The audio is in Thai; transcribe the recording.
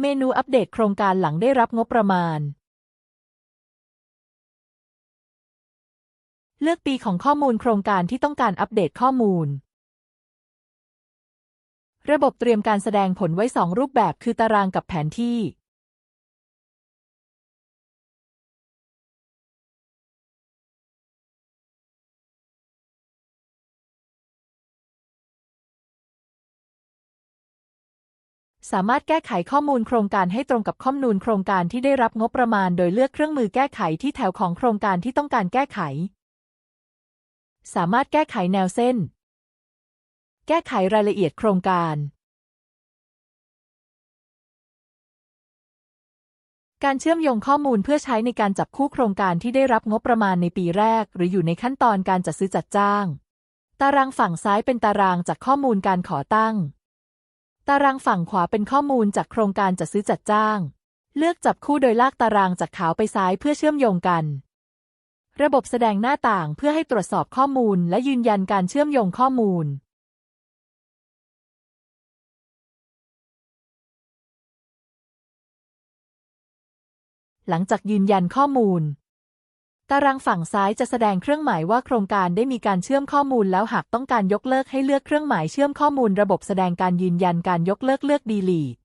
เมนูอัปเดตโครงการหลังได้รับงบประมาณ เลือกปีของข้อมูลโครงการที่ต้องการอัปเดตข้อมูล ระบบเตรียมการแสดงผลไว้สองรูปแบบคือตารางกับแผนที่ สามารถแก้ไขข้อมูลโครงการให้ตรงกับข้อมูลโครงการที่ได้รับงบประมาณ โดยเลือกเครื่องมือแก้ไขที่แถวของโครงการที่ต้องการแก้ไข สามารถแก้ไขแนวเส้น แก้ไขรายละเอียดโครงการ การเชื่อมโยงข้อมูลเพื่อใช้ในการจับคู่โครงการที่ได้รับงบประมาณในปีแรก หรืออยู่ในขั้นตอนการจัดซื้อจัดจ้าง ตารางฝั่งซ้ายเป็นตารางจากข้อมูลการขอตั้ง ตารางฝั่งขวาเป็นข้อมูลจากโครงการจัดซื้อจัดจ้าง เลือกจับคู่โดยลากตารางจากขาวไปซ้ายเพื่อเชื่อมโยงกัน ระบบแสดงหน้าต่างเพื่อให้ตรวจสอบข้อมูลและยืนยันการเชื่อมโยงข้อมูล หลังจากยืนยันข้อมูล ตารางฝั่งซ้ายจะแสดงเครื่องหมายว่าโครงการได้มีการเชื่อมข้อมูลแล้วหากต้องการยกเลิกให้เลือกเครื่องหมายเชื่อมข้อมูลระบบแสดงการยืนยันการยกเลิกเลือก delete